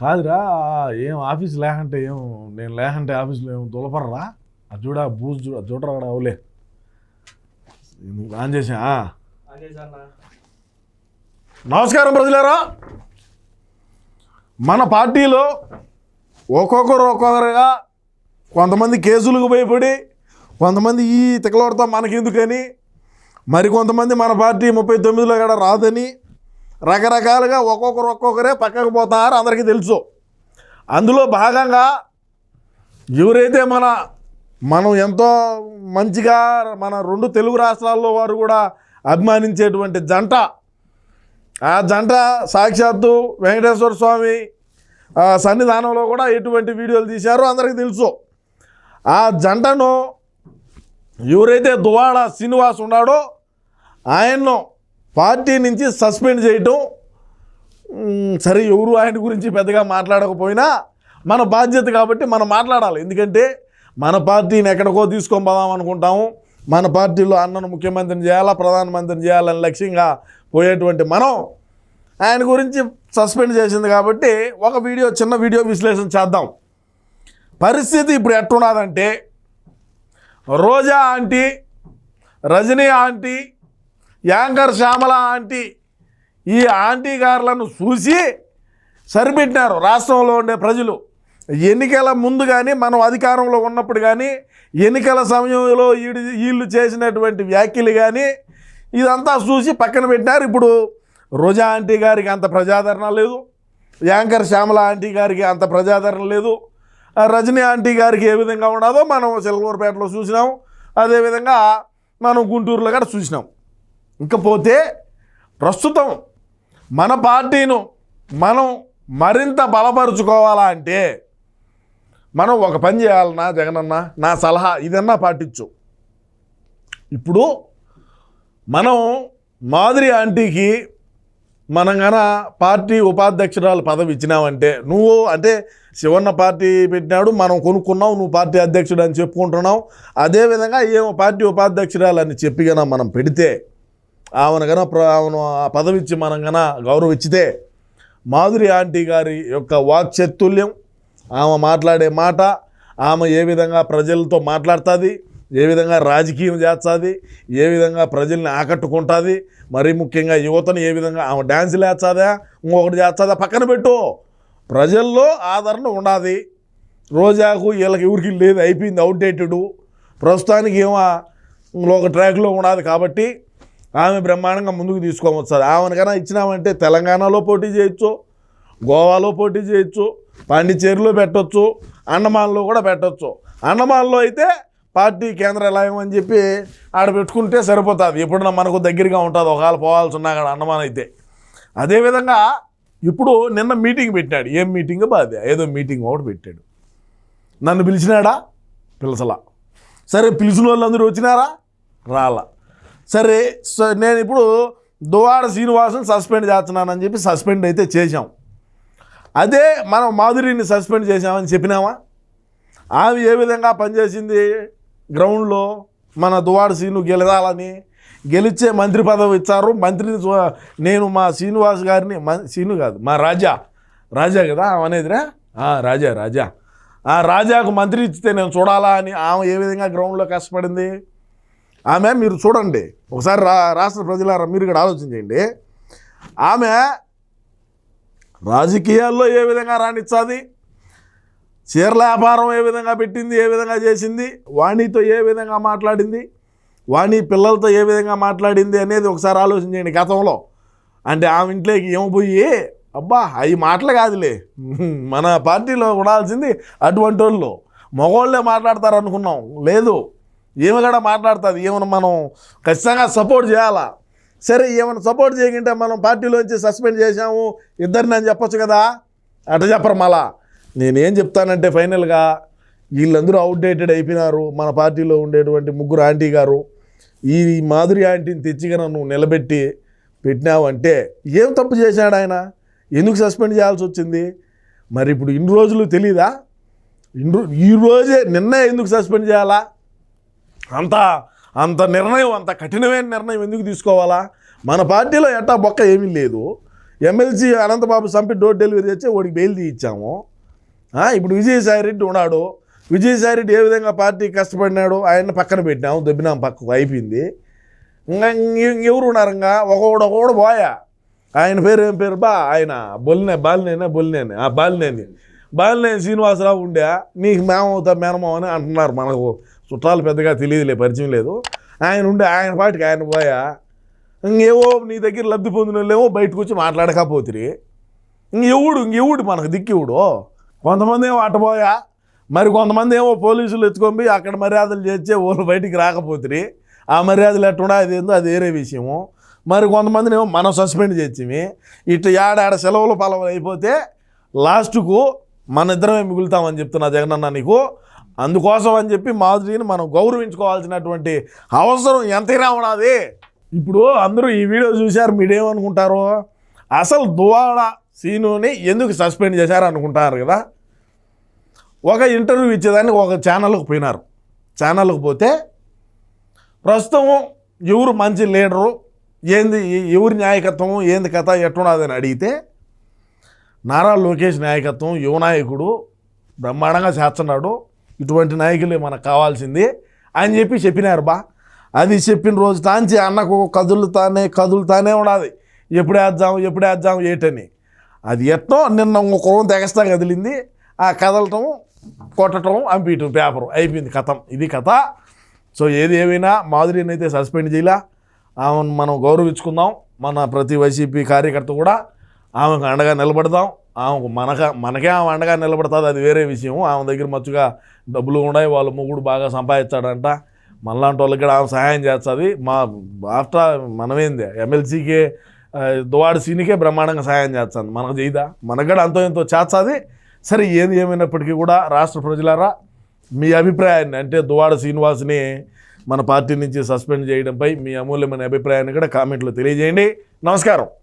కాదురా ఏం ఆఫీస్ లేకంటే ఏం నేను లేకంటే ఆఫీస్లో ఏం దులపడరా? అది చూడ బూజు చూడ చూడరా కూడా అవులే. ఆన్ చేసా. నమస్కారం ప్రజలారా. మన పార్టీలో ఒక్కొక్కరు ఒక్కొక్కరుగా కొంతమంది కేసులకు భయపడి కొంతమంది ఈ తిక్కలోడతా మనకెందుకని మరి కొంతమంది మన పార్టీ ముప్పై తొమ్మిదిలో కూడా రాదని రకరకాలుగా ఒక్కొక్కరు ఒక్కొక్కరే పక్కకు పోతారు అందరికీ తెలుసు. అందులో భాగంగా ఎవరైతే మన మనం ఎంతో మంచిగా మన రెండు తెలుగు రాష్ట్రాల్లో వారు కూడా అభిమానించేటువంటి జంట ఆ జంట సాక్షాత్తు వెంకటేశ్వర స్వామి ఆ, సన్నిధానంలో కూడా ఎటువంటి వీడియోలు తీశారో అందరికీ తెలుసు. ఆ జంటను ఎవరైతే దువాడ శ్రీనివాస్ ఉన్నాడో ఆయన్ను పార్టీ నుంచి సస్పెండ్ చేయటం సరే ఎవరు ఆయన గురించి పెద్దగా మాట్లాడకపోయినా మన బాధ్యత కాబట్టి మనం మాట్లాడాలి. ఎందుకంటే మన పార్టీని ఎక్కడికో తీసుకొని పోదాం అనుకుంటాము. మన పార్టీలో అన్నను ముఖ్యమంత్రిని చేయాలా ప్రధానమంత్రిని చేయాలని లక్ష్యంగా పోయేటువంటి మనం ఆయన గురించి సస్పెండ్ చేసింది కాబట్టి ఒక వీడియో చిన్న వీడియో విశ్లేషణ చేద్దాం. పరిస్థితి ఇప్పుడు ఎట్టున్నదంటే Roja aunty Rajani aunty anchor Shyamala aunty ఈ ఆంటీ గారులను చూసి సరిపెట్టినారు రాష్ట్రంలో ఉండే ప్రజలు. ఎన్నికల ముందు కానీ మనం అధికారంలో ఉన్నప్పుడు కానీ ఎన్నికల సమయంలో వీడి వీళ్ళు చేసినటువంటి వ్యాఖ్యలు కానీ ఇదంతా చూసి పక్కన పెట్టినారు. ఇప్పుడు రోజా ఆంటీ గారికి అంత ప్రజాదరణ లేదు. యాంకర్ శ్యామల ఆంటీ గారికి అంత ప్రజాదరణ లేదు. రజనీ ఆంటీ గారికి ఏ విధంగా ఉన్నదో మనం సిల్వర్పేటలో చూసినాం. అదేవిధంగా మనం గుంటూరులో కూడా చూసినాం. ఇంకపోతే ప్రస్తుతం మన పార్టీను మనం మరింత బలపరుచుకోవాలా అంటే మనం ఒక పని చేయాలన్నా జగనన్న నా సలహా ఇదన్నా పాటించు. ఇప్పుడు మనం మాదిరి ఆంటీకి మనం గన పార్టీ ఉపాధ్యక్షురాలు పదవి ఇచ్చినావంటే నువ్వు అంటే శివన్న పార్టీ పెట్టినాడు మనం కొనుక్కున్నావు నువ్వు పార్టీ అధ్యక్షుడు అని చెప్పుకుంటున్నావు. అదేవిధంగా ఏమో పార్టీ ఉపాధ్యక్షురాలు అని చెప్పి మనం పెడితే ఆమెను కన ఆమెను ఆ పదవి ఇచ్చి మనం కన గౌరవించితే మాధురి ఆంటీ గారి యొక్క వాక్చతుల్యం ఆమె మాట్లాడే మాట ఆమె ఏ విధంగా ప్రజలతో మాట్లాడుతుంది ఏ విధంగా రాజకీయం చేస్తుంది ఏ విధంగా ప్రజల్ని ఆకట్టుకుంటుంది మరీ ముఖ్యంగా యువతను ఏ విధంగా ఆమె డ్యాన్సులు వేస్తుందా ఇంకొకటి చేస్తుందా పక్కన పెట్టు. ప్రజల్లో ఆదరణ ఉండాలి రోజాకు వీళ్ళకి ఎవరికి లేదు అయిపోయింది అవుట్డేటెడ్ ప్రస్తుతానికి ఏమో ఒక ట్రాక్లో ఉన్నది కాబట్టి ఆమె బ్రహ్మాండంగా ముందుకు తీసుకోవచ్చు ఆమెను ఆమెకైనా ఇచ్చినామంటే తెలంగాణలో పోటీ చేయొచ్చు గోవాలో పోటీ చేయొచ్చు పాండిచేరిలో పెట్టొచ్చు అండమాన్లో కూడా పెట్టొచ్చు. అండమాన్లో అయితే పార్టీ కేంద్రాలయం అని చెప్పి ఆడ పెట్టుకుంటే సరిపోతుంది. ఎప్పుడన్నా మనకు దగ్గరగా ఉంటుంది ఒకవేళ పోవాల్సి ఉన్నా కూడా అండమాన్ అయితే. అదేవిధంగా ఇప్పుడు నిన్న మీటింగ్ పెట్టాడు ఏం మీటింగ్ బాధ ఏదో మీటింగ్ ఒకటి పెట్టాడు. నన్ను పిలిచినాడా? పిలసలా. సరే పిలిచిన వాళ్ళందరూ వచ్చినారా? రాలా. సరే నేను ఇప్పుడు దువాడ శ్రీనివాసుని సస్పెండ్ చేస్తున్నానని చెప్పి సస్పెండ్ అయితే చేశాం. అదే మనం మాధురిని సస్పెండ్ చేశామని చెప్పినామా? ఆమె ఏ విధంగా పనిచేసింది? గ్రౌండ్లో మన దువాడ శ్రీను గెలదాలని గెలిచే మంత్రి పదవి ఇచ్చారు. మంత్రిని చూ- నేను మా శ్రీనివాస్ గారిని మ- శ్రీను కాదు మా రాజా రాజా కదా ఆమె అనేదిరా? రాజా రాజా. ఆ రాజాకు మంత్రి ఇచ్చితే నేను చూడాలా అని ఆమె ఏ విధంగా గ్రౌండ్లో కష్టపడింది? ఆమె మీరు చూడండి. ఒకసారి రా రాష్ట్ర ప్రజలారా మీరు కూడా ఆలోచన చేయండి. ఆమె రాజకీయాల్లో ఏ విధంగా రాణించాది? చీరల వ్యాపారం ఏ విధంగా పెట్టింది? ఏ విధంగా చేసింది? వాణితో ఏ విధంగా మాట్లాడింది? వాణి పిల్లలతో ఏ విధంగా మాట్లాడింది అనేది ఒకసారి ఆలోచన చేయండి గతంలో. అంటే ఆమె ఇంట్లోకి ఏమపోయి అబ్బా అవి మాటలు కాదులే. మన పార్టీలో ఉండాల్సింది అటువంటి వాళ్ళు. మగవాళ్ళే మాట్లాడతారు అనుకున్నాం లేదు. ఈమె కూడా మాట్లాడుతుంది? ఏమైనా మనం ఖచ్చితంగా సపోర్ట్ చేయాలా? సరే ఏమైనా సపోర్ట్ చేయకుంటే మనం పార్టీలోంచి సస్పెండ్ చేశాము ఇద్దరిని అని చెప్పొచ్చు కదా? అట చెప్పరు మళ్ళా? నేనేం చెప్తానంటే ఫైనల్గా వీళ్ళందరూ అవుట్డేటెడ్ అయిపోయినారు. మన పార్టీలో ఉండేటువంటి ముగ్గురు ఆంటీ గారు. ఈ మాధురి ఆంటీని తెచ్చిగా నువ్వు నిలబెట్టి పెట్టినావంటే ఏం తప్పు చేశాడు ఆయన? ఎందుకు సస్పెండ్ చేయాల్సి వచ్చింది? మరి ఇప్పుడు ఇన్ని రోజులు తెలీదా? ఇన్ని రో- ఈ రోజే నిన్నే ఎందుకు సస్పెండ్ చేయాలా? అంత అంత నిర్ణయం అంత కఠినమైన నిర్ణయం ఎందుకు తీసుకోవాలా? మన పార్టీలో ఎట్టా బొక్క ఏమీ లేదు. ఎమ్మెల్సీ అనంతబాబు చంపి డోర్ డెలివరీ చేసి వాడికి బెయిల్ తీయించాము. ఇప్పుడు విజయసాయి రెడ్డి ఉన్నాడు. విజయసాయి రెడ్డి ఏ విధంగా పార్టీ కష్టపడినాడు ఆయన పక్కన పెట్టినాము దెబ్బినాం పక్కకు అయిపోయింది. ఇంకా ఎవరు ఉన్నారు ఇంకా ఒకడు ఒకడు పోయా ఆయన పేరు ఏం పేరు? బా ఆయన. బొలినే బాలినేనా బొల్లినేని ఆ బాలినేని. బాలినేని శ్రీనివాసరావు ఉండే. నీకు మేమవుతా మేనమావ అని అంటున్నారు మనకు. చుట్టాలు పెద్దగా తెలియదులే పరిచయం లేదు. ఆయన ఉండే ఆయన పాటికి ఆయన పోయా. ఇంకేవో నీ దగ్గర లబ్ధి పొందిన వాళ్ళేమో బయటకు వచ్చి మాట్లాడకపోతురి. ఇంకెవుడు ఇంకెవుడు మనకు దిక్కివుడు? కొంతమంది ఏమో అటపోయా మరి కొంతమంది ఏమో పోలీసులు ఎత్తుకొని అక్కడ మర్యాదలు చేస్తే వాళ్ళు బయటికి రాకపోతురి. ఆ మర్యాదలు ఎట్టుడా అది ఏందో అది వేరే విషయము. మరి కొంతమందిని ఏమో మనం సస్పెండ్ చేసిమి ఇట్లా ఏడాడ సెలవులు పలవలు అయిపోతే లాస్ట్కు మన ఇద్దరమే మిగులుతామని చెప్తున్నా జగనన్న నీకు. అందుకోసం అని చెప్పి మాధురిని మనం గౌరవించుకోవాల్సినటువంటి అవసరం ఎంతైనా ఉన్నది. ఇప్పుడు అందరూ ఈ వీడియో చూశారు మీరేమనుకుంటారు? అసలు దువాడ సీనుని ఎందుకు సస్పెండ్ చేశారు అనుకుంటారు కదా? ఒక ఇంటర్వ్యూ ఇచ్చేదానికి ఒక ఛానల్కి పోయినారు. ఛానల్కి పోతే ప్రస్తుతం ఎవరు మంచి లీడరు ఏంది ఎవరి నాయకత్వం ఏంది కథ ఎట్టున్నదని అడిగితే నారా లోకేష్ నాయకత్వం యువనాయకుడు బ్రహ్మాండంగా చేస్తున్నాడు. ఇటువంటి నాయకులే మనకు కావాల్సింది అని చెప్పి చెప్పినారు బా. అది చెప్పిన రోజు తాంచి అన్నకు కదులుతానే కదులుతానే ఉన్నది ఎప్పుడు వేద్దాం ఎప్పుడు వేద్దాం ఏటని. అది ఎట్టో నిన్న ఇంకొక తెగస్తా కదిలింది. ఆ కదలటం కొట్టడం అంపీయటం పేపరు. అయిపోయింది కథం. ఇది కథ. సో ఏది ఏమైనా మాధురిని అయితే సస్పెండ్ చేయలా. ఆమెను మనం గౌరవించుకుందాం. మన ప్రతి వైసీపీ కార్యకర్త కూడా ఆమెకు అండగా నిలబడదాం. ఆమెకు మనక మనకే ఆమె అండగా నిలబడుతుంది అది వేరే విషయం ఆమె దగ్గర మచ్చుగా డబ్బులు ఉన్నాయి వాళ్ళ మొగుడు బాగా సంపాదించాడంట. మనలాంటి వాళ్ళకి కూడా ఆమె సహాయం చేస్తుంది. మా ఆఫ్టర్ మనమేంది ఎమ్మెల్సీకి దువాడు సీనికే బ్రహ్మాండంగా సహాయం చేస్తుంది. మనకు చేయదా మనకు కూడా అంతో ఎంతో చేస్తుంది. సరే ఏది ఏమైనప్పటికీ కూడా రాష్ట్ర ప్రజలారా మీ అభిప్రాయాన్ని అంటే దువాడ శ్రీనివాస్ని మన పార్టీ నుంచి సస్పెండ్ చేయడంపై మీ అమూల్యమైన అభిప్రాయాన్ని కూడా కామెంట్లో తెలియజేయండి. నమస్కారం.